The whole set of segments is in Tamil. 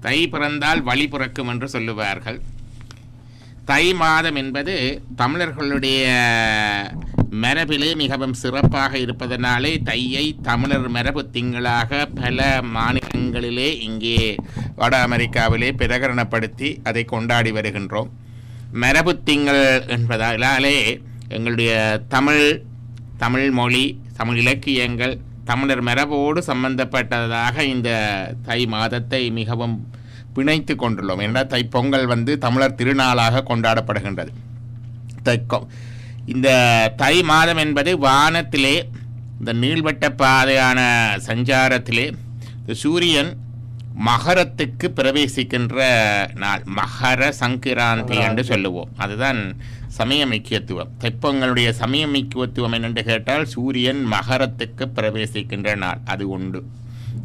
தை பிறந்தால் வழி பிறக்கும் என்று சொல்லுவார்கள். தை மாதம் என்பது தமிழர்களுடைய மரபிலே மிகவும் சிறப்பாக இருப்பதனாலே தையை தமிழர் மரபு திங்களாக பல மாநிலங்களிலே இங்கே வட அமெரிக்காவிலே பிரகரணப்படுத்தி அதை கொண்டாடி வருகின்றோம். மரபு திங்கள் என்பதாலே எங்களுடைய தமிழ் தமிழ் மொழி தமிழ் இலக்கியங்கள் தமிழர் மரபோடு சம்பந்தப்பட்டதாக இந்த தை மாதத்தை மிகவும் பிணைத்து கொண்டுள்ளோம். என்றால் தைப்பொங்கல் வந்து தமிழர் திருநாளாக கொண்டாடப்படுகின்றது. தைக்கோ இந்த தை மாதம் என்பது வானத்திலே இந்த நீள்வட்ட பாதையான சஞ்சாரத்திலே இந்த சூரியன் மகரத்துக்கு பிரவேசிக்கின்ற நாள். மகர சங்கராந்தி என்று சொல்லுவோம். அதுதான் சமயமைக்கியத்துவம். தெப்பங்களுடைய சமயமைக்கியத்துவம் என்னென்று கேட்டால் சூரியன் மகரத்துக்கு பிரவேசிக்கின்ற நாள் அது உண்டு.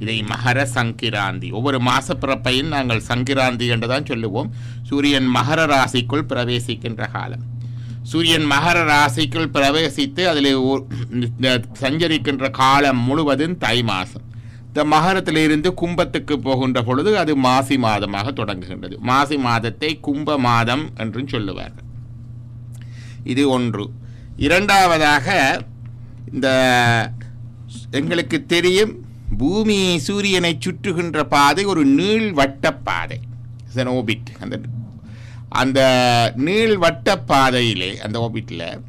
இதை மகர சங்கிராந்தி. ஒவ்வொரு மாச பிறப்பையும் நாங்கள் சங்கிராந்தி என்று தான் சொல்லுவோம். சூரியன் மகர ராசிக்குள் பிரவேசிக்கின்ற காலம். சூரியன் மகர ராசிக்குள் பிரவேசித்து அதில் சஞ்சரிக்கின்ற காலம் முழுவதும் தை மாதம் இந்த மகரத்திலிருந்து கும்பத்துக்கு போகின்ற பொழுது அது மாசி மாதமாக தொடங்குகின்றது. மாசி மாதத்தை கும்ப மாதம் என்றும் சொல்லுவார்கள். இது ஒன்று. இரண்டாவதாக இந்த எங்களுக்கு தெரியும் பூமி சூரியனை சுற்றுகின்ற பாதை ஒரு நீள்வட்ட பாதை. ஓபிட் அந்த அந்த நீள்வட்ட பாதையிலே அந்த ஓபிட்டில்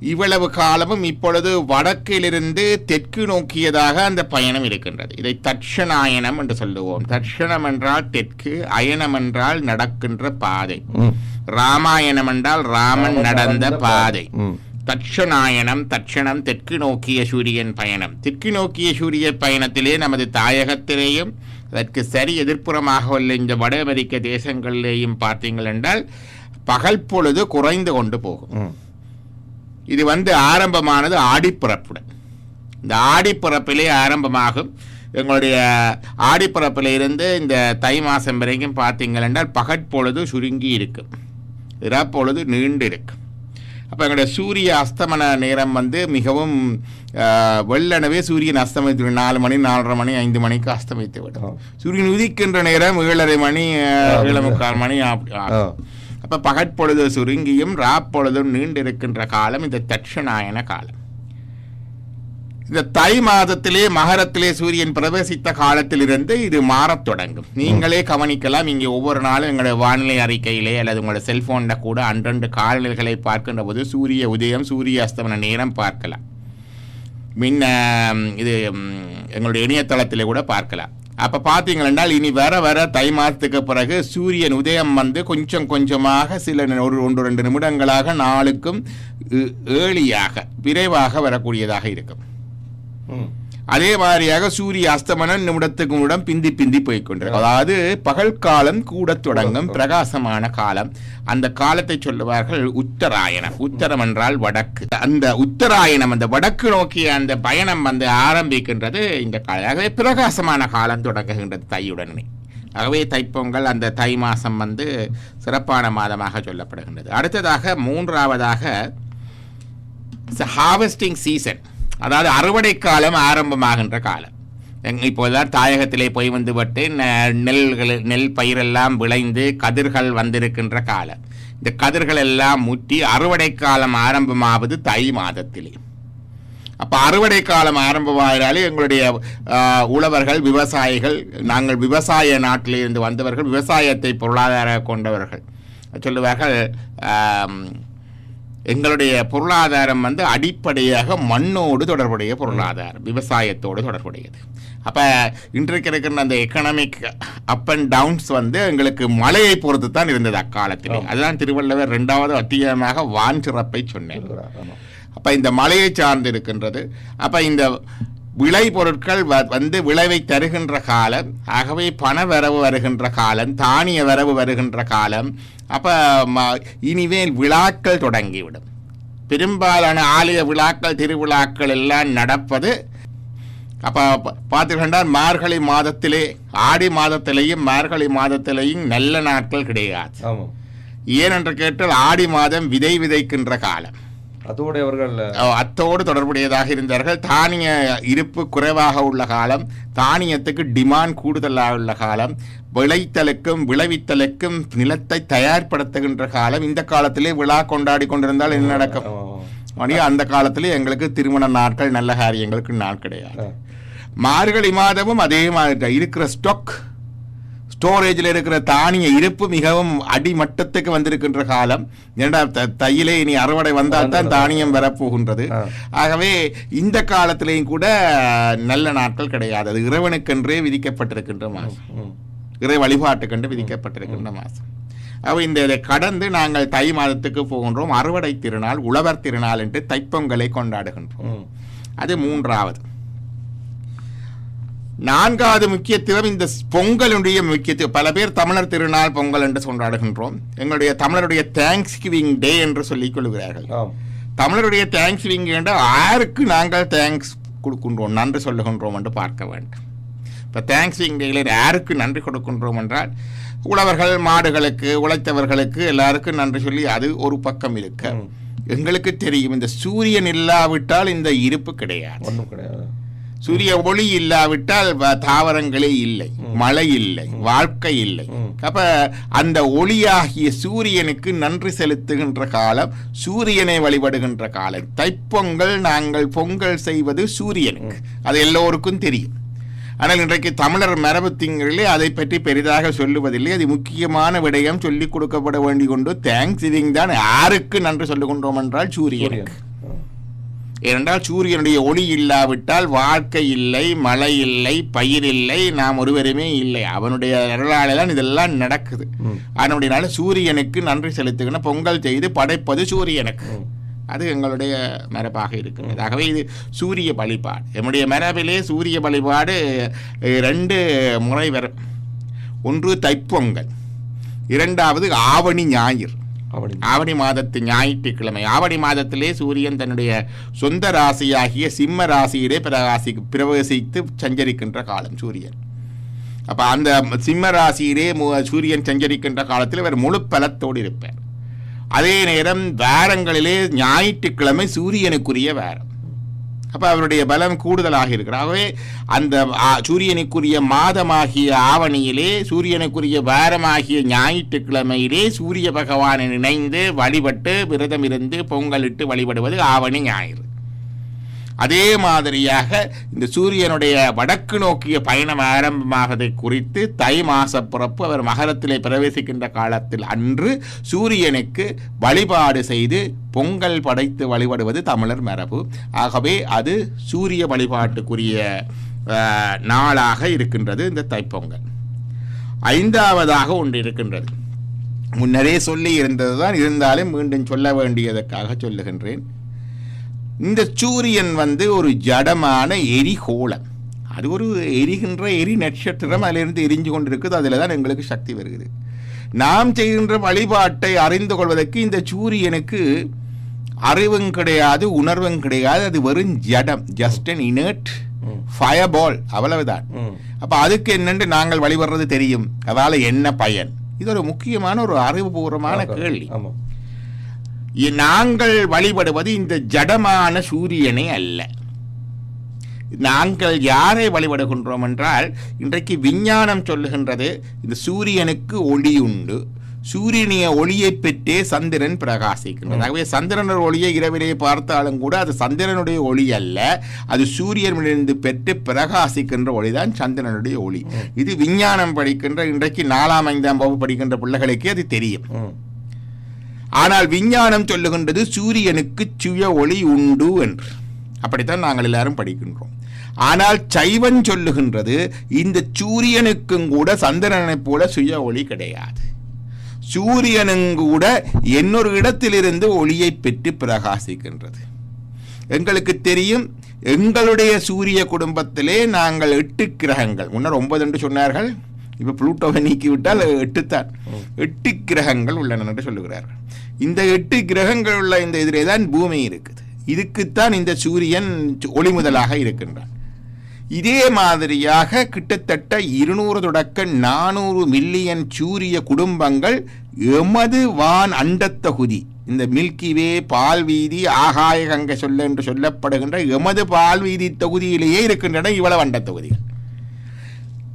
இவ்வளவு காலமும் இப்பொழுது வடக்கிலிருந்து தெற்கு நோக்கியதாக அந்த பயணம் இருக்கின்றது. இதை தட்சணாயனம் என்று சொல்லுவோம். தட்சணம் என்றால் தெற்கு அயனம் என்றால் நடக்கின்ற பாதை. ராமாயணம் என்றால் ராமன் நடந்த பாதை. தட்சணாயனம் தட்சணம் தெற்கு நோக்கிய சூரியன் பயணம். தெற்கு நோக்கிய சூரிய பயணத்திலே நமது தாயகத்திலேயும் அதற்கு சரி எதிர்ப்புறமாக உள்ள இந்த வட அமெரிக்க தேசங்களிலேயும் பார்த்தீங்கள் என்றால் பகல் பொழுது குறைந்து கொண்டு போகும். இது வந்து ஆரம்பமானது ஆடிப்பிறப்புடன். இந்த ஆடிப்பிறப்பிலே ஆரம்பமாகும். எங்களுடைய ஆடிப்பிறப்பில் இருந்து இந்த தை மாதம் வரைக்கும் பார்த்தீங்கள் என்றால் பகற்பொழுது சுருங்கி இருக்கும். இறப்பொழுது நீண்டு இருக்கும் அப்போ எங்களுடைய சூரிய அஸ்தமன நேரம் வந்து மிகவும் வெள்ளனவே சூரியன் அஸ்தமித்து நாலு மணி நாலரை மணி ஐந்து மணிக்கு அஸ்தமித்து விடும். சூரியன் உதிக்கின்ற நேரம் ஏழரை மணி ஏழு முக்கால் மணி அப்படி அப்போ பகற்பொழுது சுருங்கியும் ராப்பொழுதும் நீண்டிருக்கின்ற காலம் இந்த தட்சணாயன காலம். இந்த தை மாதத்திலே மகரத்திலே சூரியன் பிரவேசித்த காலத்திலிருந்து இது மாறத் தொடங்கும். நீங்களே கவனிக்கலாம் இங்கே ஒவ்வொரு நாளும் எங்களுடைய வானிலை அறிக்கையிலே அல்லது உங்களோட செல்போனில் கூட அன்றண்டு காலநிலைகளை பார்க்கின்ற போது சூரிய உதயம் சூரிய அஸ்தமன நேரம் பார்க்கலாம். முன்ன இது எங்களுடைய இணையதளத்தில் கூட பார்க்கலாம். அப்போ பார்த்தீங்கன்னா இனி வர வர தை மாதத்துக்கு பிறகு சூரியன் உதயம் வந்து கொஞ்சம் கொஞ்சமாக சில ஒரு ஒன்று ரெண்டு நிமிடங்களாக நாளுக்கும் ஏழியாக விரைவாக வரக்கூடியதாக இருக்கும். அதே மாதிரியாக சூரிய அஸ்தமனம் நிமிடத்துக்கு நிமிடம் பிந்தி பிந்தி போய்கொண்டிருக்கும். அதாவது பகல் காலம் கூட தொடங்கும் பிரகாசமான காலம். அந்த காலத்தை சொல்லுவார்கள் உத்தராயணம். உத்தரம் என்றால் வடக்கு. அந்த உத்தராயணம் அந்த வடக்கு நோக்கிய அந்த பயணம் வந்து ஆரம்பிக்கின்றது இந்த காலம். ஆகவே பிரகாசமான காலம் தொடங்குகின்றது தையுடனே ஆகவே தைப்பொங்கல் அந்த தை மாதம் வந்து சிறப்பான மாதமாக சொல்லப்படுகின்றது. அடுத்ததாக மூன்றாவதாக ஹார்வெஸ்டிங் சீசன் அதாவது அறுவடை காலம் ஆரம்பமாகின்ற காலம். இப்போதான் தாயகத்திலே போய் வந்துவிட்டு நெல்கள் நெல் பயிரெல்லாம் விளைந்து கதிர்கள் வந்திருக்கின்ற காலம். இந்த கதிர்கள் எல்லாம் முற்றி அறுவடை காலம் ஆரம்பமாவது தை மாதத்திலே. அப்போ அறுவடை காலம் ஆரம்பமாகிறாலே எங்களுடைய உழவர்கள் விவசாயிகள் நாங்கள் விவசாய நாட்டிலிருந்து வந்தவர்கள் விவசாயத்தை பொருளாதார கொண்டவர்கள். சொல்லுவார்கள் எங்களுடைய பொருளாதாரம் வந்து அடிப்படையாக மண்ணோடு தொடர்புடைய பொருளாதாரம் விவசாயத்தோடு தொடர்புடையது. அப்போ இன்றைக்கு இருக்கிற அந்த எக்கனாமிக் அப் அண்ட் டவுன்ஸ் வந்து எங்களுக்கு மழையை பொறுத்து தான் இருந்தது அக்காலத்தில். அதுதான் திருவள்ளுவர் ரெண்டாவது அத்தியாயமாக வான் சிறப்பை சொன்னேன் அப்போ இந்த மழையை சார்ந்து இருக்கின்றது. அப்போ இந்த விளை பொருட்கள் வந்து விளைவை தருகின்ற காலம் ஆகவே பண வரவு வருகின்ற காலம் தானிய வரவு வருகின்ற காலம் அப்போ இனிமேல் விழாக்கள் தொடங்கிவிடும். பெரும்பாலான ஆலய விழாக்கள் திருவிழாக்கள் எல்லாம் நடப்பது அப்போ பார்த்தீங்கன்னா மார்கழி மாதத்திலே ஆடி மாதத்திலேயும் மார்கழி மாதத்திலேயும் நல்ல நாட்கள் கிடையாது. ஏனென்று கேட்டால் ஆடி மாதம் விதை விதைக்கின்ற காலம். அதோடு அவர்கள் அத்தோடு தொடர்புடையதாக இருந்தார்கள் தானிய இருப்பு குறைவாக உள்ள காலம் தானியத்துக்கு டிமாண்ட் கூடுதலாக உள்ள காலம் விளைத்தலுக்கும் விளைவித்தலுக்கும் நிலத்தை தயார்படுத்துகின்ற காலம் இந்த காலத்திலே விழா கொண்டாடி கொண்டிருந்தால் என்ன நடக்கும். மணி அந்த காலத்திலே எங்களுக்கு திருமண நாட்கள் நல்ல காரியங்களுக்கு நாள் கிடையாது. மார்கழி மாதமும் அதே மாதிரி. இருக்கிற ஸ்டாக் ஸ்டோரேஜில் இருக்கிற தானிய இருப்பு மிகவும் அடிமட்டத்துக்கு வந்திருக்கின்ற காலம். த- தையிலே இனி அறுவடை வந்தால் தான் தானியம் வரப்போகின்றது. ஆகவே இந்த காலத்திலேயும் கூட நல்ல நாட்கள் கிடையாது. அது இறைவனுக்கென்றே விதிக்கப்பட்டிருக்கின்ற மாதம். இறை வழிபாட்டுக்கென்று விதிக்கப்பட்டிருக்கின்ற மாதம் அப்ப இந்த இதை கடந்து நாங்கள் தை மாதத்துக்கு போகின்றோம். அறுவடை திருநாள் உழவர் திருநாள் என்று தைப்பொங்கலை கொண்டாடுகின்றோம். அது மூன்றாவது. நான்காவது முக்கியத்துவம் இந்த பொங்கலுடைய முக்கியத்துவம். பல பேர் தமிழர் திருநாள் பொங்கல் என்று கொண்டாடுகின்றோம். எங்களுடைய தமிழருடைய தேங்க்ஸ் கிவிங் டே என்று சொல்லிக் கொள்கிறார்கள். தமிழருடைய தேங்க்ஸ் கிவிங் என்று யாருக்கு நாங்கள் தேங்க்ஸ் கொடுக்கின்றோம் நன்றி சொல்லுகின்றோம் என்று பார்க்க வேண்டும். இப்போ தேங்க்ஸ் கிவிங் டேயில் யாருக்கு நன்றி கொடுக்கின்றோம் என்றால் உழவர்கள் மாடுகளுக்கு உழைத்தவர்களுக்கு எல்லாருக்கும் நன்றி சொல்லி அது ஒரு பக்கம் இருக்க. எங்களுக்கு தெரியும் இந்த சூரியன் இல்லாவிட்டால் இந்த இருப்பு கிடையாது. ஒன்றும் கிடையாது. சூரிய ஒளி இல்லாவிட்டால் தாவரங்களே இல்லை. மழை இல்லை. வாழ்க்கை இல்லை. அப்ப அந்த ஒளியாகிய சூரியனுக்கு நன்றி செலுத்துகின்ற காலம் சூரியனை வழிபடுகின்ற காலம். தைப்பொங்கல் நாங்கள் பொங்கல் செய்வது சூரியனுக்கு. அது எல்லோருக்கும் தெரியும். ஆனால் இன்றைக்கு தமிழர் மரபு திங்களிலே அதை பற்றி பெரிதாக சொல்லுவதில்லை. அது முக்கியமான விடயம் சொல்லிக் கொடுக்கப்பட வேண்டி கொண்டு தேங்க்ஸ் தான். யாருக்கு நன்றி சொல்லுகின்றோம் என்றால் சூரியனுக்கு. ஏனென்றால் சூரியனுடைய ஒளி இல்லாவிட்டால் வாழ்க்கை இல்லை மழை இல்லை பயிர் இல்லை நாம் ஒருவருமே இல்லை. அவனுடைய அருளாலே தான் இதெல்லாம் நடக்குது. ம். அதனுடையனால சூரியனுக்கு நன்றி செலுத்துகிற பொங்கல் செய்து படைப்பது சூரியனுக்கு. அது எங்களுடைய மரபாக இருக்கிறது ஆகவே இது சூரிய வழிபாடு. என்னுடைய மரபிலே சூரிய வழிபாடு ரெண்டு முறை வரும். ஒன்று தைப்பொங்கல் இரண்டாவது ஆவணி ஞாயிறு. ஆவணி மாதத்து ஞாயிற்றுக்கிழமை. ஆவணி மாதத்திலே சூரியன் தன்னுடைய சொந்த ராசியாகிய சிம்ம ராசியிலே பிரகாசி பிரவேசித்து சஞ்சரிக்கின்ற காலம் சூரியன். அப்போ அந்த சிம்ம ராசியிலே மு- சூரியன் சஞ்சரிக்கின்ற காலத்தில் இவர் முழு பலத்தோடு இருப்பார். அதே நேரம் வாரங்களிலே ஞாயிற்றுக்கிழமை சூரியனுக்குரிய வாரம். அப்போ அவருடைய பலம் கூடுதலாக இருக்கிறது. ஆகவே அந்த சூரியனுக்குரிய மாதமாகிய ஆவணியிலே சூரியனுக்குரிய வாரமாகிய ஞாயிற்றுக்கிழமையிலே சூரிய பகவானை நினைந்து வழிபட்டு விரதம் இருந்து பொங்கலிட்டு வழிபடுவது ஆவணி ஞாயிறு. அதே மாதிரியாக இந்த சூரியனுடைய வடக்கு நோக்கிய பயணம் ஆரம்பமாகதை குறித்து தை மாச பிறப்பு அவர் மகரத்திலே பிரவேசிக்கின்ற காலத்தில் அன்று சூரியனுக்கு வழிபாடு செய்து பொங்கல் படைத்து வழிபடுவது தமிழர் மரபு. ஆகவே அது சூரிய வழிபாட்டுக்குரிய நாளாக இருக்கின்றது இந்த தைப்பொங்கல். ஐந்தாவதாக ஒன்று இருக்கின்றது. முன்னரே சொல்லி இருந்ததுதான் இருந்தாலும் மீண்டும் சொல்ல வேண்டியதற்காக சொல்லுகின்றேன். இந்த சூரியன் வந்து ஒரு ஜடமான எரிகோளம் அது ஒரு எரிகின்ற எரி நட்சத்திரம் அதிலிருந்து எரிஞ்சு கொண்டிருக்குது. அதில் தான் எங்களுக்கு சக்தி வருகிறது. நாம் செய்கின்ற வழிபாட்டை அறிந்து கொள்வதற்கு இந்த சூரியனுக்கு அறிவும் கிடையாது உணர்வும் கிடையாது. அது வெறும் ஜடம் just an inert. Fire ball அவ்வளவுதான். அப்ப அதுக்கு என்னென்று நாங்கள் வழிபடுறது தெரியும்? அதால என்ன பயன்? இது ஒரு முக்கியமான ஒரு அறிவுபூர்வமான கேள்வி. நாங்கள் வழிபடுவது இந்த ஜடமான சூரியனை அல்ல. நாங்கள் யாரை வழிபடுகின்றோம் என்றால் இன்றைக்கு விஞ்ஞானம் சொல்லுகின்றது இந்த சூரியனுக்கு ஒளி உண்டு சூரியனிய ஒளியை பெற்றே சந்திரன் பிரகாசிக்கின்றது. ஆகவே சந்திரனோட ஒளியை இரவிலே பார்த்தாலும் கூட அது சந்திரனுடைய ஒளி அல்ல. அது சூரியனிலிருந்து பெற்று பிரகாசிக்கின்ற ஒளிதான் சந்திரனுடைய ஒளி. இது விஞ்ஞானம் படிக்கின்ற இன்றைக்கு நாலாம் ஐந்தாம் வகுப்பு படிக்கின்ற பிள்ளைகளுக்கே அது தெரியும். ஆனால் விஞ்ஞானம் சொல்லுகின்றது சூரியனுக்கு சுய ஒளி உண்டு என்று. அப்படித்தான் நாங்கள் எல்லாரும் படிக்கின்றோம். ஆனால் சைவன் சொல்லுகின்றது இந்த சூரியனுக்கும் கூட சந்திரனைப் போல சுய ஒளி கிடையாது. சூரியனும் கூட இன்னொரு இடத்திலிருந்து ஒளியை பெற்று பிரகாசிக்கின்றது. எங்களுக்கு தெரியும் எங்களுடைய சூரிய குடும்பத்திலே நாங்கள் எட்டு கிரகங்கள். முன்னர் ஒன்பது என்று சொன்னார்கள். இப்போ புளூட்டோவை நீக்கிவிட்டால் எட்டுத்தான். எட்டு கிரகங்கள் உள்ளன என்று சொல்லுகிறார்கள் இந்த எட்டு கிரகங்கள் உள்ள இந்த இதிலே தான் பூமி இருக்குது. இதுக்குத்தான் இந்த சூரியன் ஒளிமுதலாக இருக்கின்றான். இதே மாதிரியாக கிட்டத்தட்ட இருநூறு தொடக்க நானூறு மில்லியன் சூரிய குடும்பங்கள் எமது வான் அண்டத்தொகுதி இந்த மில்கி வே பால் வீதி ஆகாய கங்கை சொல்ல என்று சொல்லப்படுகின்ற எமது பால் வீதி தொகுதியிலேயே இருக்கின்றன இவ்வளவு அண்ட தொகுதிகள்.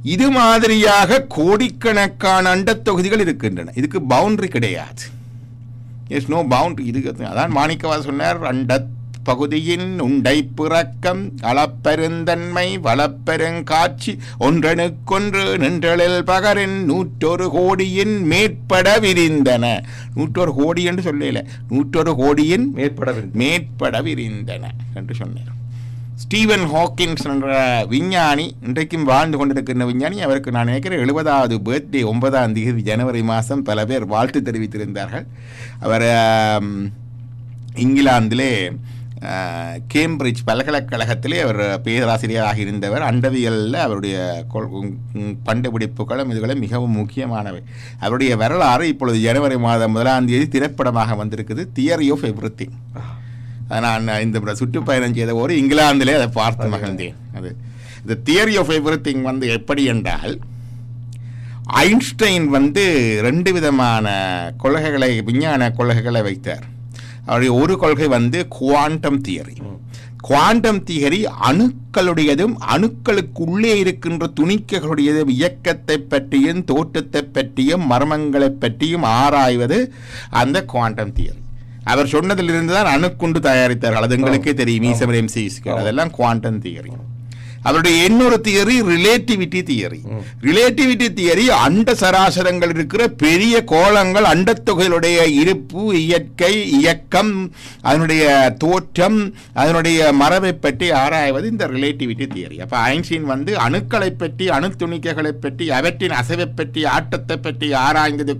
இது மாதிரியாக கோடிக்கணக்கான அண்ட தொகுதிகள் இருக்கின்றன. இதுக்கு பவுண்டரி கிடையாது. எஸ் நோ பவுண்டரி இதுக்கு அதான் மாணிக்கவாச சொன்னார் அண்ட பகுதியின் உண்டை பிறக்கம் அளப்பெருந்தன்மை வளப்பெருங்காட்சி ஒன்றனுக்கொன்று நின்றலில் பகரின் நூற்றொரு கோடியின் மேற்பட விரிந்தன. நூற்றொரு கோடி என்று சொல்லல நூற்றொரு கோடியின் மேற்படவில்லை மேற்பட விரிந்தன என்று சொன்னார். ஸ்டீவன் ஹாக்கின்ஸ் என்ற விஞ்ஞானி இன்றைக்கும் வாழ்ந்து கொண்டிருக்கின்ற விஞ்ஞானி அவருக்கு நான் நினைக்கிறேன் எழுபதாவது பர்த்டே ஒன்பதாம் தேதி ஜனவரி மாதம் பல பேர் வாழ்த்து தெரிவித்திருந்தார்கள். அவர் இங்கிலாந்திலே கேம்பிரிட்ஜ் பல்கலைக்கழகத்திலே அவர் பேராசிரியராக இருந்தவர். அண்டவியலில் அவருடைய கொள்- கண்டுபிடிப்புகளும் இதுகளும் மிகவும் முக்கியமானவை. அவருடைய வரலாறு இப்பொழுது ஜனவரி மாதம் முதலாம் தேதி திரைப்படமாக வந்திருக்குது. தியரி ஆஃப் எவ்ரி நான் இந்த சுற்றுப்பயணம் செய்த ஒரு இங்கிலாந்திலே அதை பார்த்து மகிழ்ந்தேன். அது இந்த தியரி ஆஃப் எவ்ரி வந்து எப்படி என்றால் ஐன்ஸ்டைன் வந்து ரெண்டு விதமான கொள்கைகளை விஞ்ஞான கொள்கைகளை வைத்தார். அவருடைய ஒரு கொள்கை வந்து குவாண்டம் தியரி குவாண்டம் தியரி அணுக்களுடையதும் அணுக்களுக்குள்ளே இருக்கின்ற துணிக்கைகளுடையதும் இயக்கத்தை பற்றியும் தோற்றத்தை பற்றியும் மர்மங்களை பற்றியும் ஆராய்வது அந்த குவாண்டம் தியரி அவர் சொன்னதிலிருந்து தான் அணுக்குண்டு தயாரித்தார்கள். அது எங்களுக்கே தெரியும். ஈசமரம் அதெல்லாம் குவாண்டம் தியரி அவருடைய இன்னொரு theory relativity theory. Relativity theory அண்ட சராசரங்கள் இருக்கிற பெரிய கோளங்கள் அண்டத்தொகைகளுடைய இருப்பு இயற்கை இயக்கம் அதனுடைய தோற்றம் அதனுடைய மரபை பற்றி ஆராய்வது இந்த ரிலேட்டிவிட்டி தியரி. அப்ப ஐன்ஸ்டீன் வந்து அணுக்களை பற்றி அணுத்துணிக்கைகளை பற்றி அவற்றின் அசைவை பற்றி ஆட்டத்தை பற்றி ஆராய்ந்தது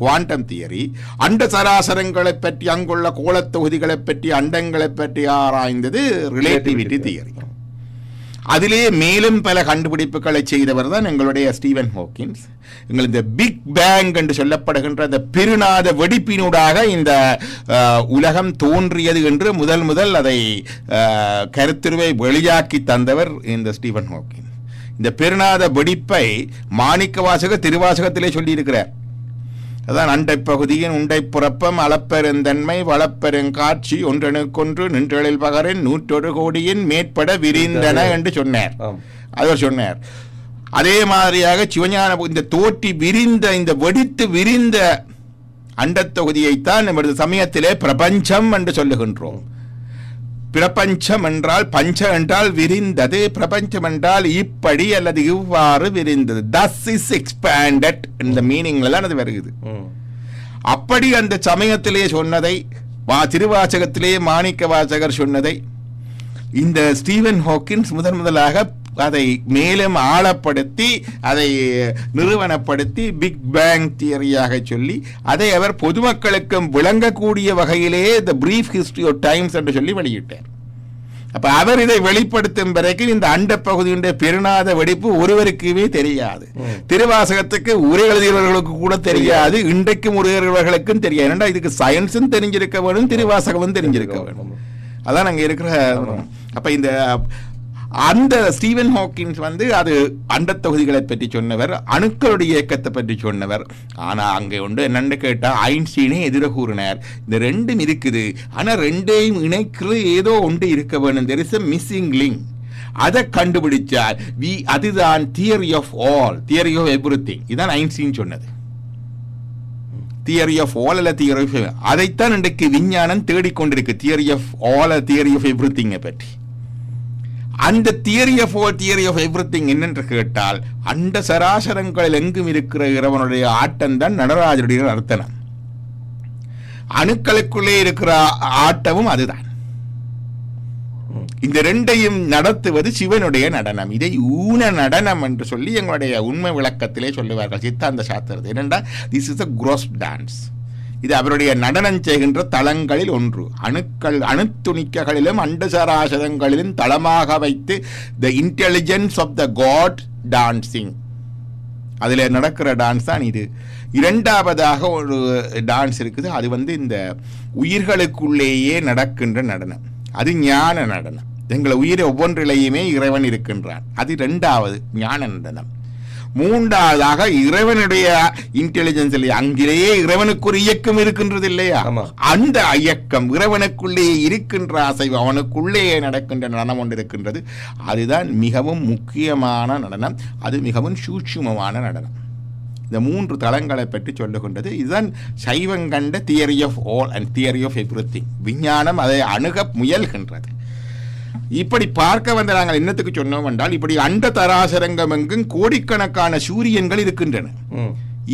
குவாண்டம் தியரி. அண்ட சராசரங்களை பற்றி அங்குள்ள கோளத் தொகுதிகளை பற்றி அண்டங்களை பற்றி ஆராய்ந்தது ரிலேட்டிவிட்டி தியரி. அதிலே மேலும் பல கண்டுபிடிப்புகளை செய்தவர் தான் எங்களுடைய ஸ்டீவன் ஹாக்கின்ஸ். எங்கள் இந்த பிக் பேங் என்று சொல்லப்படுகின்ற அந்த பெருநாத வெடிப்பினூடாக இந்த உலகம் தோன்றியது என்று முதல் முதல் அதை கருத்துருவை வெளியாக்கி தந்தவர் இந்த ஸ்டீவன் ஹாக்கின் இந்த பெருநாத வெடிப்பை மாணிக்க வாசக திருவாசகத்திலே சொல்லியிருக்கிறார். அதான் அண்டை பகுதியின் உண்டை புறப்பம் அளப்பெருந்தன்மை வளப்பெருங்காட்சி ஒன்றனுக்கொன்று நின்றலில் பகரின் நூற்றொரு கோடியின் மேற்பட விரிந்தன என்று சொன்னார். அவர் சொன்னார். அதே மாதிரியாக சிவஞான இந்த தோற்றி விரிந்த இந்த வெடித்து விரிந்த அண்டத் தொகுதியைத்தான் நமது சமயத்திலே பிரபஞ்சம் என்று சொல்லுகின்றோம். பிரபஞ்சம் என்றால் பஞ்ச என்றால் விரிந்தது பிரபஞ்சம் என்றால் இப்படி அல்லது இவ்வாறு விரிந்தது. தஸ் இஸ் எக்ஸ்பேண்டட் இந்த மீனிங்ல தான் அது வருகிறது அப்படி அந்த சமயத்திலே சொன்னதை வா திருவாசகத்திலே மாணிக்க வாசகர் சொன்னதை இந்த ஸ்டீவன் ஹாக்கின்ஸ் முதன் முதலாக அதை மேலும் ஆழப்படுத்தி அதை நிறுவனப்படுத்தி பிக் பேங் தியரியாக சொல்லி அதை அவர் பொதுமக்களுக்கும் விளங்கக்கூடிய வகையிலே the brief history of times என்று சொல்லி வெளியிட்டார். அப்ப அவர் இதை வெளிப்படுத்தும் வரைக்கும் இந்த அண்ட பகுதியுடைய பெருநாத வெடிப்பு ஒருவருக்குமே தெரியாது. திருவாசகத்துக்கு உரை எழுதியவர்களுக்கு கூட தெரியாது இன்றைக்கும் உரையவர்களுக்கும் தெரியாது. ஏன்னா இதுக்கு சயின்ஸும் தெரிஞ்சிருக்க வேணும் திருவாசகமும் தெரிஞ்சிருக்க வேணும் அதான் அங்க இருக்கிற அப்ப இந்த அந்த ஸ்டீவன் ஹாக்கின்ஸ் வந்து அது அண்டத் தொகுதிகளை பற்றி சொன்னவர் அணுக்களுடைய இயக்கத்தை பற்றி சொன்னவர். ஆனால் அங்கே ஒன்று என்னென்னு கேட்டால் ஐன்ஸ்டீனே எதிர கூறினார். இந்த ரெண்டும் இருக்குது. ஆனால் ரெண்டையும் இணைக்கிறது ஏதோ ஒன்று இருக்க வேணும் தெர் இஸ் மிஸ்ஸிங் லிங்க் அதை கண்டுபிடிச்சார். வி அதுதான் theory of all theory of everything இதான் ஐன்ஸ்டீன் சொன்னது. தியரி ஆஃப் ஆல் அல்ல தியரி ஆஃப் அதைத்தான் இன்றைக்கு விஞ்ஞானம் தேடிக்கொண்டிருக்கு. Theory of all theory of every திங்கை பற்றி. அந்த theory of all theory of everything என்னென்று கேட்டால் அண்ட சராசரங்களில் எங்கும் இருக்கிற இறைவனுடைய ஆட்டம் தான் நடராஜருடைய நர்த்தனம். அணுக்களுக்குள்ளே இருக்கிற ஆட்டமும் அதுதான். இந்த ரெண்டையும் நடத்துவது சிவனுடைய நடனம். இதை ஊன நடனம் என்று சொல்லி எங்களுடைய உண்மை விளக்கத்திலே சொல்லுவார்கள் சித்தாந்த சாஸ்திரத்தை என்னென்றால் திஸ் இஸ் அ குரோஸ் டான்ஸ் இது அவருடைய நடனம் செய்கின்ற தளங்களில் ஒன்று. அணுக்கள் அணுத்துணிக்கைகளிலும் அண்டசராசதங்களிலும் தளமாக வைத்து the intelligence of the God dancing அதில் நடக்கிற டான்ஸ் தான் இது. இரண்டாவதாக ஒரு டான்ஸ் இருக்குது. அது வந்து இந்த உயிர்களுக்குள்ளேயே நடக்கின்ற நடனம். அது ஞான நடனம். எங்களை உயிரை ஒவ்வொன்றிலேயுமே இறைவன் இருக்கின்றான். அது ரெண்டாவது ஞான நடனம். மூன்றாவதாக இறைவனுடைய இன்டெலிஜென்ஸ் இல்லையா? அங்கிலேயே இறைவனுக்கு ஒரு இயக்கம் இருக்கின்றது இல்லையா. அந்த இயக்கம் இறைவனுக்குள்ளே இருக்கின்ற அசைவு அவனுக்குள்ளேயே நடக்கின்ற நடனம் ஒன்று இருக்கின்றது. அதுதான் மிகவும் முக்கியமான நடனம். அது மிகவும் சூட்சுமமான நடனம். இந்த மூன்று தளங்களை பற்றி சொல்லுகின்றது. இதுதான் சைவம் கண்ட theory of all and theory of every விஞ்ஞானம் அதை அணுக முயல்கின்றது. இப்படி பார்க்க வந்த நாங்கள் என்னத்துக்கு சொன்னோம் என்றால் இப்படி அண்ட தராசரங்கம் எங்கும் கோடிக்கணக்கான சூரியன்கள் இருக்கின்றன.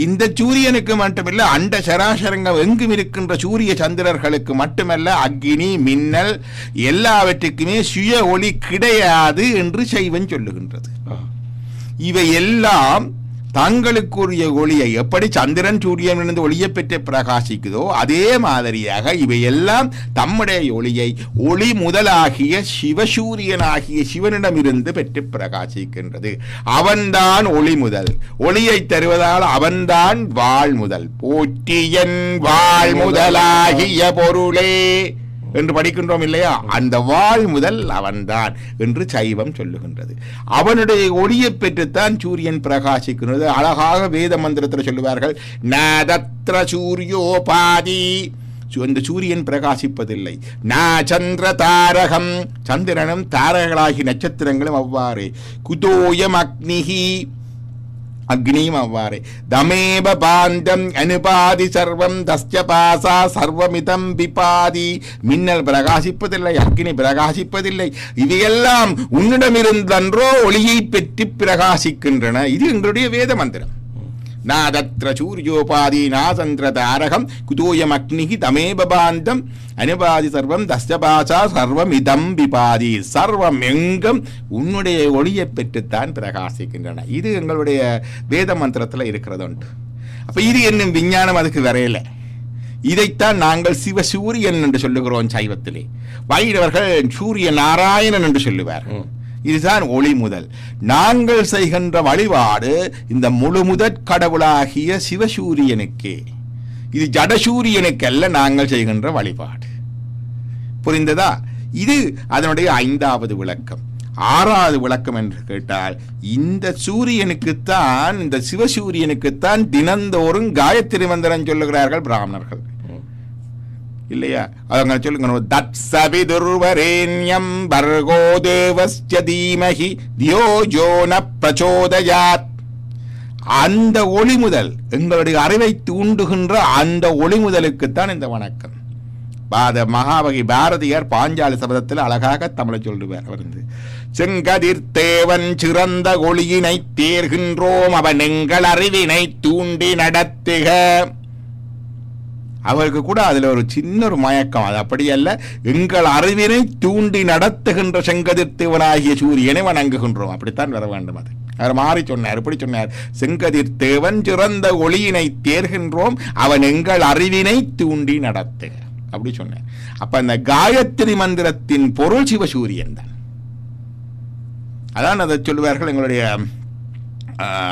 இந்த சூரியனுக்கு மட்டுமல்ல அண்ட சராசரங்கம் எங்கும் இருக்கின்ற சூரிய சந்திரர்களுக்கு மட்டுமல்ல அக்னி மின்னல் எல்லாவற்றுக்குமே சுய ஒளி கிடையாது என்று சைவன் சொல்லுகின்றது. இவை எல்லாம் தங்களுக்குரிய ஒளியை எப்படி சந்திரன் சூரியனிலிருந்து ஒளியை பெற்று பிரகாசிக்குதோ அதே மாதிரியாக இவை எல்லாம் தம்முடைய ஒளியை ஒளி முதலாகிய சிவசூரியனாகிய சிவனிடமிருந்து பெற்று பிரகாசிக்கின்றது. அவன்தான் ஒளி முதல். ஒளியை தருவதால் அவன்தான் வாழ் முதல். போற்றியன் வாழ் முதலாகிய பொருளே. என்று படிக்கின்றோம் இல்லையா? அந்த வாழ் முதல் அவன்தான் என்று சைவம் சொல்லுகின்றது. அவனுடைய ஒளியை பெற்றுத்தான் சூரியன் பிரகாசிக்கின்றது. அழகாக வேத மந்திரத்தில் சொல்லுவார்கள் நதத்ர சூரியோபாதி சு- சூரியன் பிரகாசிப்பதில்லை. நா சந்திர தாரகம். சந்திரனும் தாரகங்களாகி நட்சத்திரங்களும் அவ்வாறு. குதோயம் அக்னிகி அக்னியும் அவ்வாறே. தமேப பாந்தம் அனுபாதி சர்வம் தஸ்ய பாசா சர்வமிதம் பிபாதி. மின்னல் பிரகாசிப்பதில்லை அக்னி பிரகாசிப்பதில்லை. இவையெல்லாம் உன்னிடமிருந்தன்றோ ஒளியை பெற்று பிரகாசிக்கின்றன. இது எங்களுடைய வேத மந்திரம் நாதத்ர சூரியோபாதி நாசந்திர தாரகம் குதோயம் அக்னிகி தமேப பாந்தம் அனுபாதி சர்வம் தஸ்யபாசா சர்வம் இதம் பிபாதி சர்வம் எங்கும் உன்னுடைய ஒளியை பெற்றுத்தான் பிரகாசிக்கின்றன. இது எங்களுடைய வேத மந்திரத்தில் இருக்கிறது உண்டு அப்போ இது என்னும் விஞ்ஞானம் அதுக்கு வரையல. இதைத்தான் நாங்கள் சிவசூரியன் என்று சொல்லுகிறோம் சைவத்திலே. வைணவர்கள் சூரிய நாராயணன் என்று சொல்லுவார்கள். இதுதான் ஒளி முதல். நாங்கள் செய்கின்ற வழிபாடு இந்த முழு முதற் கடவுளாகிய சிவசூரியனுக்கே. இது ஜடசூரியனுக்கல்ல நாங்கள் செய்கின்ற வழிபாடு. புரிந்ததா? இது அதனுடைய ஐந்தாவது விளக்கம். ஆறாவது விளக்கம் என்று கேட்டால் இந்த சூரியனுக்குத்தான் இந்த சிவசூரியனுக்குத்தான் தினந்தோறும் காயத்ரி மந்திரம் சொல்லுகிறார்கள் பிராமணர்கள். இல்லையா? அவங்க சொல்லுங்க தத்சவிதுர்வரேண்யம் பர்கோ தேவஸ்ய தீமஹி தியோ ஜோன பிரச்சோதயாத். அந்த ஒளி முதல் எங்களுடைய அறிவை தூண்டுகின்ற அந்த ஒளி முதலுக்குத்தான் இந்த வணக்கம். பாத மகாவகி பாரதியார் பாஞ்சாலி சபதத்தில் அழகாக தமிழை சொல்லுவார் அவர் வந்து. செங்கதிர் தேவன் சிறந்த ஒளியினை தேர்கின்றோம் அவன் எங்கள் அறிவினை தூண்டி நடத்துக. அவருக்கு கூட அதில் ஒரு சின்ன ஒரு மயக்கம். அது அப்படி அல்ல எங்கள் அறிவினை தூண்டி நடத்துகின்ற செங்கதிர்த்தேவனாகிய சூரியனை வணங்குகின்றோம். அப்படித்தான் வர வேண்டும் அது. அவர் மாறி சொன்னார் எப்படி சொன்னார். செங்கதிர் தேவன் சிறந்த ஒளியினை தேர்கின்றோம் அவன் எங்கள் அறிவினை தூண்டி நடத்துக அப்படி சொன்னார். அப்ப அந்த காயத்ரி மந்திரத்தின் பொருள் சிவசூரியன் தான். அதான் அதை சொல்லுவார்கள் எங்களுடைய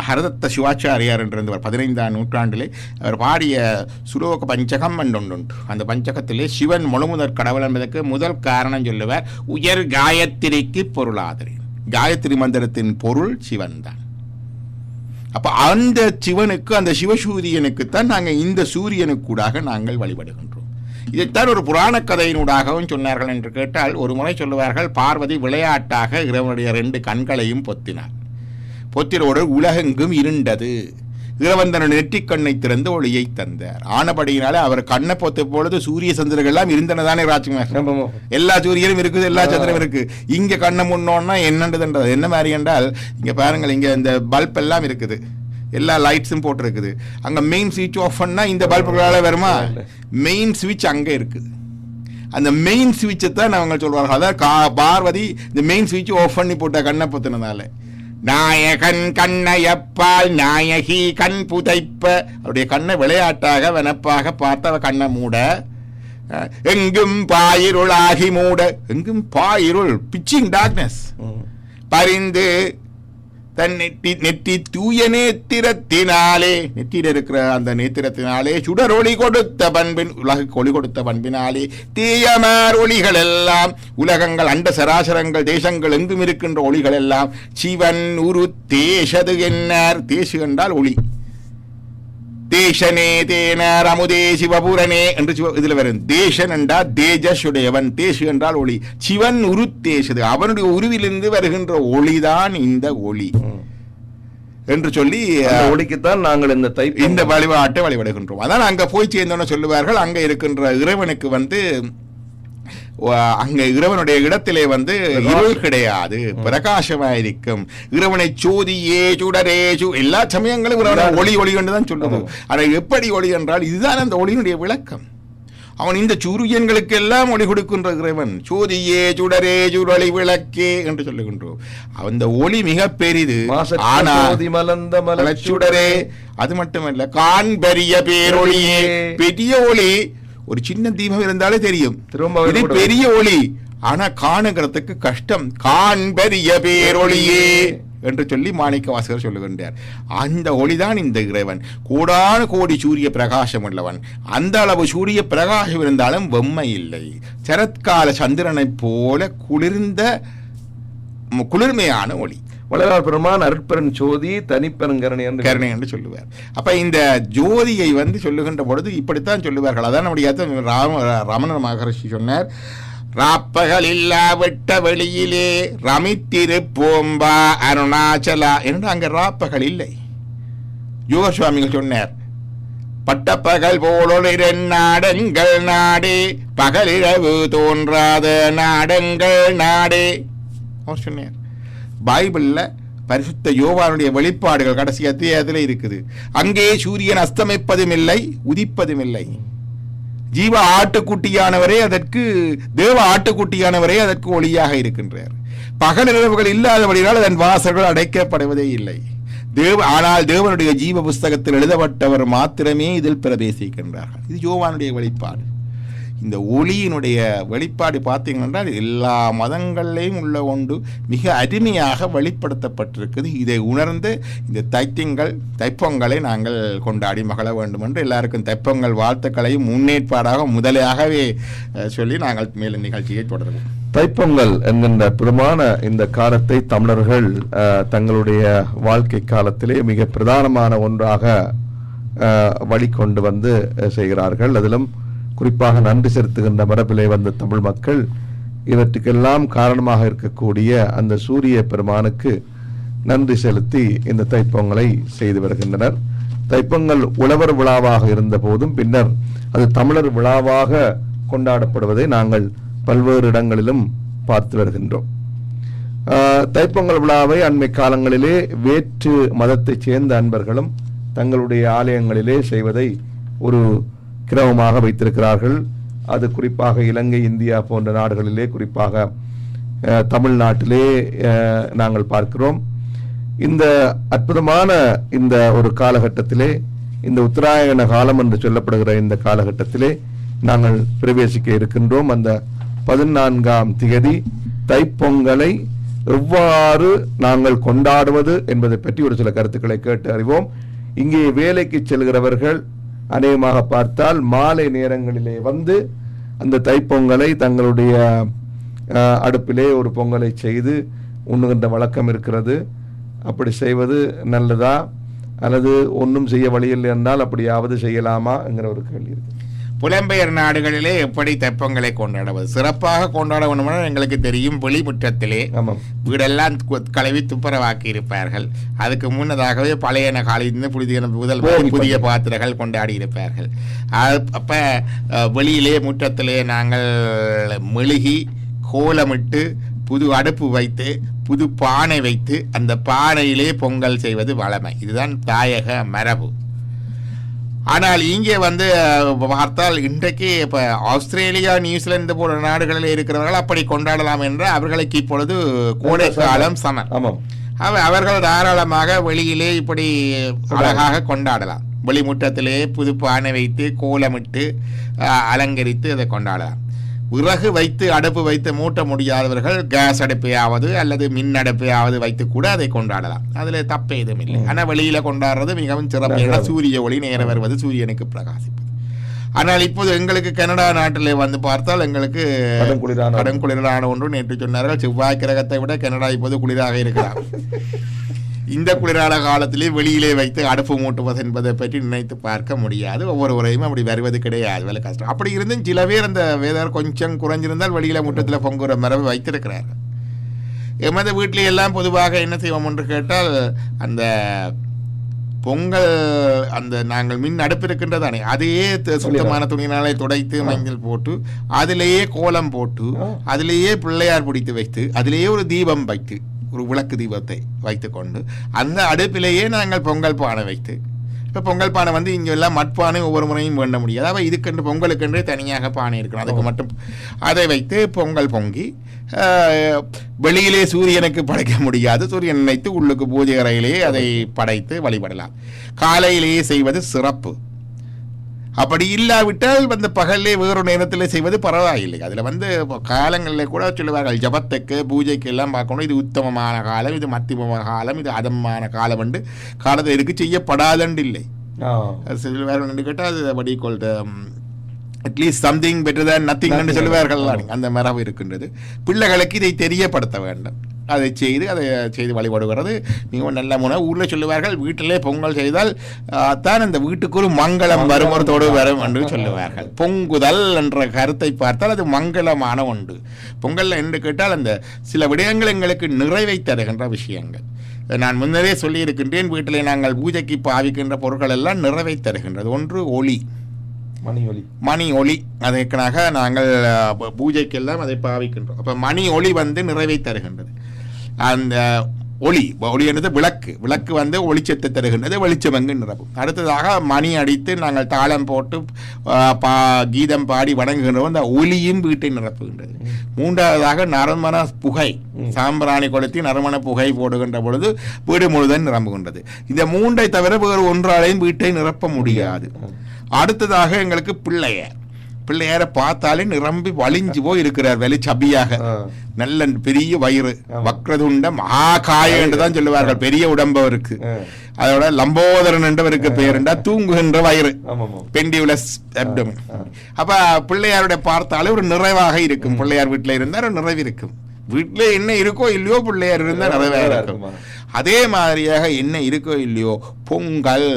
ஹரதத்த சிவாச்சாரியார் என்றிருந்தவர் பதினைந்தாம் நூற்றாண்டிலே அவர் பாடிய சுலோக பஞ்சகம் என்றொன்று அந்த பஞ்சகத்திலே சிவன் முழுமுதற் கடவுள் என்பதற்கு முதல் காரணம் சொல்லுவார் உயர் காயத்ரிக்கு பொருளாதரி. காயத்ரி மந்திரத்தின் பொருள் சிவன் தான் அப்போ அந்த சிவனுக்கு அந்த சிவசூரியனுக்குத்தான் நாங்கள் இந்த சூரியனுக்கூடாக நாங்கள் வழிபடுகின்றோம். இதைத்தான் ஒரு புராண கதையினூடாகவும் சொன்னார்கள் என்று கேட்டால் ஒரு முறை சொல்லுவார்கள் பார்வதி விளையாட்டாக இறைவனுடைய ரெண்டு கண்களையும் பொத்தினார் பொத்திரோடு உலகெங்கும் இருண்டது. இறைவன் தன் நெற்றிக் கண்ணை திறந்து ஒளியை தந்தார். ஆனபடியினாலே அவர் கண்ணை பொத்த பொழுது சூரிய சந்திரர்கள் எல்லாம் இருந்தனதானே ராஜ்குமார். எல்லா சூரியனும் இருக்குது எல்லா சந்திரனும் இருக்கு. இங்க கண்ணை முன்னோன்னா என்னன்றதுன்றது. என்ன மாதிரி என்றால் இங்க பாருங்கள் இங்க இந்த பல்ப் எல்லாம் இருக்குது. எல்லா லைட்ஸும் போட்டிருக்குது. அங்க மெயின் ஸ்விட்ச் ஆஃப் பண்ணா இந்த பல்புகளால வருமா? மெயின் ஸ்விட்ச் அங்க இருக்குது அந்த மெயின் ஸ்விட்சை தான் அவங்க சொல்வார்கள். அதாவது கா- பார்வதி இந்த மெயின் ஸ்விட்ச் ஆஃப் பண்ணி போட்ட கண்ணை பொத்தினதால. நாயகன் கண்ணையப்பால் நாயகி கண் புதைப்ப. அவருடைய கண்ணை விளையாட்டாக வனப்பாக பார்த்து அவ கண்ணை மூட. எங்கும் பாயிருளாகி மூட. எங்கும் பாயிருள் பிச்சிங் டார்க்னஸ். பரிந்து தன் நெற்றி நெற்றி தூய நேத்திரத்தினாலே நெற்றியில் இருக்கிற அந்த நேத்திரத்தினாலே சுடர் ஒளி கொடுத்த பண்பின் உலகுக்கு ஒளி கொடுத்த பண்பினாலே தீயமார் ஒளிகள் எல்லாம் உலகங்கள் அண்ட சராசரங்கள் தேசங்கள் எங்கும் இருக்கின்ற ஒளிகள் எல்லாம் சிவன் உரு தேசது என்னார் தேசு என்றால் ஒளி. தேசனே தேனார் அமுதே சிவபுரனே என்று சிவ இதுல வரும். தேசன் என்றால் தேஜஸ் உடையவன் தேசு என்றால் ஒளி. சிவன் உரு தேசது அவனுடைய உருவிலிருந்து வருகின்ற ஒளிதான் இந்த ஒளி. என்று சொல்லி ஒளிக்குத்தான் நாங்கள் இந்த தைப்பொங்கல் இந்த வழிபாட்டை வழிபடுகின்றோம். அதான் அங்க போய் சேர்ந்தோன்னு சொல்லுவார்கள். அங்க இருக்கின்ற இறைவனுக்கு வந்து அங்க இறைவனுடைய இடத்திலே வந்து இருள் கிடையாது பிரகாசமாயிருக்கும். இறைவனை சோதியே சுடரே சு எல்லா சமயங்களும் இறைவனை ஒளி ஒளி என்று தான் சொல்லுது. ஆனால் எப்படி ஒளி என்றால் இதுதான் அந்த ஒளியினுடைய விளக்கம். அவன் இந்த சூரியன்களுக்கு எல்லாம் ஒளி கொடுக்கின்ற இறைவன். சோதியே சுடரே சுடலி விளக்கே என்று சொல்லுகின்றோம். அந்த ஒளி மிக பெரிது. மாசற்ற ஆனா ஜோதி மலர்ந்த மலச்சுடரே அது மட்டுமல்ல கான் பெரிய பேரொளியே பெரிய ஒளி ஒரு சின்ன தீபம் இருந்தாலே தெரியும். இது பெரிய ஒளி. ஆனா காணுகிறதுக்கு கஷ்டம். கான் பெரிய பேரொளியே என்று சொல்லி மாணிக்க வாசகர் சொல்லுகின்றார். அந்த ஒளிதான் இந்த இறைவன். கோடான கோடி சூரிய பிரகாசம் உள்ளவன். அந்த அளவு சூரிய பிரகாசம் இருந்தாலும் வெம்மை இல்லை. சரத்கால சந்திரனைப் போல குளிர்ந்த குளிர்மையான ஒளி. வளரார் பெருமான் அருட்பெருஞ் ஜோதி தனிப்பெருங்கரணி என்று கருணை என்று சொல்லுவார். அப்ப இந்த ஜோதியை வந்து சொல்லுகின்ற பொழுது இப்படித்தான் சொல்லுவார்கள். அதான் நம்முடைய ராம ரமண மகரிஷி சொன்னார் ராப்பகல் இல்லா வெட்ட வெளியிலே ரமித்திருப்போம்பா அருணாச்சலா என்று அங்க ராப்பகல் இல்லை. யோக சுவாமிகள் சொன்னார் பட்டப்பகல் போலொளிர நாடங்கள் நாடே பகலிரவு தோன்றாத நாடங்கள் நாடே. அவர் சொன்னார் பைபிளில் பரிசுத்த யோவானுடைய வெளிப்பாடுகள் கடைசி அத்தியாயத்தில் இருக்குது. அங்கே சூரியன் அஸ்தமிப்பதும் இல்லை உதிப்பதும் இல்லை. ஜீவ ஆட்டுக்குட்டியானவரே அதற்கு தேவ ஆட்டுக்குட்டியானவரே அதற்கு ஒளியாக இருக்கின்றார். பகல் இரவுகள் இல்லாதபடியால் அதன் வாசல்கள் அடைக்கப்படுவதே இல்லை. தேவ ஆனால் தேவனுடைய ஜீவ புஸ்தகத்தில் எழுதப்பட்டவர் மாத்திரமே இதில் பிரவேசிக்கின்றார்கள். இது யோவானுடைய வெளிப்பாடு. இந்த ஒளியினுடைய வெளிப்பாடு பார்த்தீங்கன்றால் எல்லா மதங்கள்லேயும் உள்ள ஒன்று மிக அருமையாக வெளிப்படுத்தப்பட்டிருக்குது. இதை உணர்ந்து இந்த தைத்தியங்கள் தைப்பொங்கலை நாங்கள் கொண்டாடி மகள வேண்டும் என்று எல்லாருக்கும் தைப்பொங்கல் வாழ்த்துக்களையும் முன்னேற்பாடாக முதலாகவே சொல்லி நாங்கள் மேலும் நிகழ்ச்சியை தொடருவோம். தைப்பொங்கல் என்கின்ற பிரமான இந்த காலத்தை தமிழர்கள் தங்களுடைய வாழ்க்கை காலத்திலே மிக பிரதானமான ஒன்றாக வழி கொண்டு வந்து செய்கிறார்கள். அதிலும் குறிப்பாக நன்றி செலுத்துகின்ற மரபிலே வந்த தமிழ் மக்கள் இவற்றுக்கெல்லாம் காரணமாக இருக்கக்கூடிய அந்த சூரிய பெருமானுக்கு நன்றி செலுத்தி இந்த தைப்பொங்கலை செய்து வருகின்றனர். தைப்பொங்கல் உழவர் விழாவாக இருந்த போதும் பின்னர் அது தமிழர் விழாவாக கொண்டாடப்படுவதை நாங்கள் பல்வேறு இடங்களிலும் பார்த்து வருகின்றோம். தைப்பொங்கல் விழாவை அண்மை காலங்களிலே வேற்று மதத்தைச் சேர்ந்த அன்பர்களும் தங்களுடைய ஆலயங்களிலே செய்வதை ஒரு கிரமமாக வைத்திருக்கிறார்கள். அது குறிப்பாக இலங்கை இந்தியா போன்ற நாடுகளிலே குறிப்பாக தமிழ்நாட்டிலே நாங்கள் பார்க்கிறோம். இந்த அற்புதமான இந்த ஒரு காலகட்டத்திலே இந்த உத்தராயண காலம் என்று சொல்லப்படுகிற இந்த காலகட்டத்திலே நாங்கள் பிரவேசிக்க இருக்கின்றோம். அந்த பதினான்காம் திகதி தைப்பொங்கலை எவ்வாறு நாங்கள் கொண்டாடுவது என்பதை பற்றி ஒரு சில கருத்துக்களை கேட்டு அறிவோம். இங்கே வேலைக்கு செல்கிறவர்கள் அநேகமாக பார்த்தால் மாலை நேரங்களிலே வந்து அந்த தைப்பொங்கலை தங்களுடைய அடுப்பிலே ஒரு பொங்கலை செய்து உண்ணுகின்ற வழக்கம் இருக்கிறது. அப்படி செய்வது நல்லதா? அல்லது ஒன்றும் செய்ய வழியில்லை என்றால் அப்படியாவது செய்யலாமா? என்கிற ஒரு கேள்வி இருக்குது புலம்பெயர் நாடுகளிலே எப்படி தைப்பொங்கலை கொண்டாடுவது? சிறப்பாக கொண்டாட வேண்டுமென்றால் எங்களுக்கு தெரியும் வெளிமுற்றத்திலே. வீடெல்லாம் கு- கழுவி துப்புரவாக்கி இருப்பார்கள். அதுக்கு முன்னதாகவே பழையன காலையிலிருந்து புதிய முதல் போகி புதிய பாத்திரங்கள் கொண்டாடி இருப்பார்கள். அது அப்ப வெளியிலே முற்றத்திலே நாங்கள் மெழுகி கோலமிட்டு புது அடுப்பு வைத்து புது பானை வைத்து அந்த பானையிலே பொங்கல் செய்வது வழமை. இதுதான் தாயக மரபு. ஆனால் இங்கே வந்து பார்த்தால் இன்றைக்கு இப்போ ஆஸ்திரேலியா நியூசிலாந்து போன்ற நாடுகளில் இருக்கிறவர்கள் அப்படி கொண்டாடலாம் என்று அவர்களுக்கு இப்பொழுது கோடை காலம் அவ அவர்கள் தாராளமாக வெளியிலே இப்படி அழகாக கொண்டாடலாம். வெளிமுற்றத்திலே புது பானை வைத்து கோலமிட்டு அலங்கரித்து அதை கொண்டாடலாம். விறகு வைத்து அடுப்பு வைத்து மூட்ட முடியாதவர்கள் கேஸ் அடுப்பையாவது அல்லது மின் அடுப்பையாவது வைத்து கூட அதை கொண்டாடலாம். அதுல தப்பே எதுவும் இல்லை. ஆனா வெளியில கொண்டாடுறது மிகவும் சிறப்பு. ஏன்னா சூரிய ஒளி நேர வருவது சூரியனுக்கு பிரகாசிப்பது. ஆனால் இப்போது எங்களுக்கு கனடா நாட்டிலே வந்து பார்த்தால் எங்களுக்கு கடும் குளிரான ஒன்று. நேற்று சொன்னார்கள் செவ்வாய் கிரகத்தை விட கனடா இப்போது குளிராக இருக்கலாம் இந்த குளிரான காலத்திலே வெளியிலே வைத்து அடுப்பு மூட்டுவது என்பதை பற்றி நினைத்து பார்க்க முடியாது. ஒவ்வொருவரையும் அப்படி வருவது கிடையாது. வேலை கஷ்டம். அப்படி இருந்தும் சில பேர் அந்த வேதர் கொஞ்சம் குறைஞ்சிருந்தால் வெளியில முட்டத்தில் பொங்குற மரபு வைத்திருக்கிறார்கள். எமது வீட்டிலே எல்லாம் பொதுவாக என்ன செய்வோம் என்று கேட்டால் அந்த பொங்கல் அந்த நாங்கள் மின் அடுப்பு இருக்கின்றதானே அதையே சுத்தமான துணியினாலே துடைத்து மஞ்சள் போட்டு அதிலேயே கோலம் போட்டு அதிலேயே பிள்ளையார் பிடித்து வைத்து அதிலேயே ஒரு தீபம் வைத்து ஒரு விளக்கு தீபத்தை வைத்து கொண்டு அந்த அடுப்பிலேயே நாங்கள் பொங்கல் பானை வைத்து இப்போ பொங்கல் பானை வந்து இங்கே எல்லாம் மட்பானை ஒவ்வொரு முறையும் வேண்ட முடியாது. அப்போ இதுக்கென்று பொங்கலுக்கென்றே தனியாக பானை இருக்கணும். அதுக்கு மட்டும் அதை வைத்து பொங்கல் பொங்கி வெளியிலே சூரியனுக்கு படைக்க முடியாது. சூரியன் நினைத்து உள்ளுக்கு பூஜை அறையிலேயே அதை படைத்து வழிபடலாம். காலையிலேயே செய்வது சிறப்பு. அப்படி இல்லாவிட்டால் வந்து பகல்லே வேறு நேரத்தில் செய்வது பரவாயில்லை. அதில் வந்து காலங்களில் கூட சொல்லுவார்கள் ஜபத்துக்கு பூஜைக்கு எல்லாம் பார்க்கணும். இது உத்தமமான காலம் இது மத்தியமமான காலம் இது அதமான காலம் என்று காலத்தை இருக்கு செய்யப்படாதண்டு இல்லை. சொல்லுவார்கள் கேட்டால் அது வடி கொள் at least something better than nothing என்று. சொல்லுவார்கள் அந்த மரபு இருக்கின்றது. பிள்ளைகளுக்கு இதை தெரியப்படுத்த வேண்டும். அதை செய்து அதை செய்து வழிபடுகிறது. மிகவும் நல்ல முறை. ஊரில் சொல்லுவார்கள் வீட்டிலே பொங்கல் செய்தால் தான் அந்த வீட்டுக்கு ஒரு மங்களம் வருமத்தோடு வரும் என்று சொல்லுவார்கள். பொங்குதல் என்ற கருத்தை பார்த்தால் அது மங்களமான ஒன்று. பொங்கல் என்று கேட்டால் அந்த சில விடயங்கள் எங்களுக்கு நிறைவை தருகின்ற விஷயங்கள். நான் முன்னரே சொல்லியிருக்கின்றேன். வீட்டிலே நாங்கள் பூஜைக்கு பாவிக்கின்ற பொருட்கள் எல்லாம் நிறைவை தருகின்றது. ஒன்று ஒளி. மணி ஒலி மணி ஒளி அதற்காக நாங்கள் பூஜைக்கெல்லாம் அதை பாவிக்கின்றோம். அப்போ மணி ஒளி வந்து நிறைவை தருகின்றது. அந்த ஒளி ஒளி என்பது விளக்கு. விளக்கு வந்து ஒளிச்சத்தை தருகின்றது வெளிச்சம் அங்கு நிரப்பும். அடுத்ததாக மணி அடித்து நாங்கள் தாளம் போட்டு பா கீதம் பாடி வணங்குகின்றோம். அந்த ஒளியும் வீட்டை நிரப்புகின்றது. மூன்றாவதாக நறுமண புகை. சாம்பிராணி கொளுத்தி நறுமண புகை போடுகின்ற பொழுது வீடு முழுவதும் நிரம்புகின்றது. இந்த மூன்றை தவிர வேறு ஒன்றாலையும் வீட்டை நிரப்ப முடியாது. அடுத்ததாக எங்களுக்கு பிள்ளையார் பிள்ளையாரை பார்த்தாலே நிரம்பி வலிஞ்சு போய் இருக்கிறார் வெளி சபியாக. நல்ல பெரிய வயிறு வக்ரதுண்ட மகாகாய என்று தான் சொல்லுவார்கள். பெரிய உடம்பவருக்கு ஆ. அதோட லம்போதரன் என்றவருக்கு பேருண்டா தூங்குகின்ற வயிறு. பெண்டியுலஸ் அப்டமன் அப்ப பிள்ளையாருடைய பார்த்தாலே ஒரு நிறைவாக இருக்கும். பிள்ளையார் வீட்டுல இருந்தா ஒரு நிறைவு இருக்கும். வீட்டுல என்ன இருக்கோ இல்லையோ பிள்ளையார் இருந்தா நிறைவா இருக்கும். இருக்குமா. அதே மாதிரியாக என்ன இருக்கோ இல்லையோ பொங்கல்.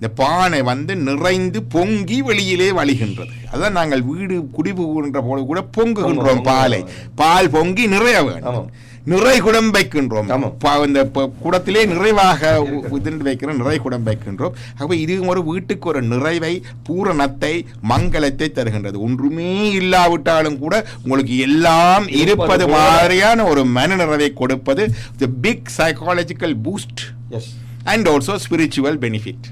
இந்த பானை வந்து நிறைந்து பொங்கி வெளியிலே வழிகின்றது. அதான் நாங்கள் வீடு குடிபுகின்ற போது கூட பொங்குகின்றோம் பாலை. பால் பொங்கி நிறைய. வேண்டும். நிறை குடம் வைக்கின்றோம். இந்த குடத்திலே நிறைவாக உதிர்ந்து வைக்கிற நிறை குடம் வைக்கின்றோம். ஆகவே இது ஒரு வீட்டுக்கு ஒரு நிறைவை பூரணத்தை மங்களத்தை தருகின்றது. ஒன்றுமே இல்லாவிட்டாலும் கூட உங்களுக்கு எல்லாம் இருப்பது. மாதிரியான ஒரு மன நிறைவை கொடுப்பது the big psychological boost and also spiritual benefit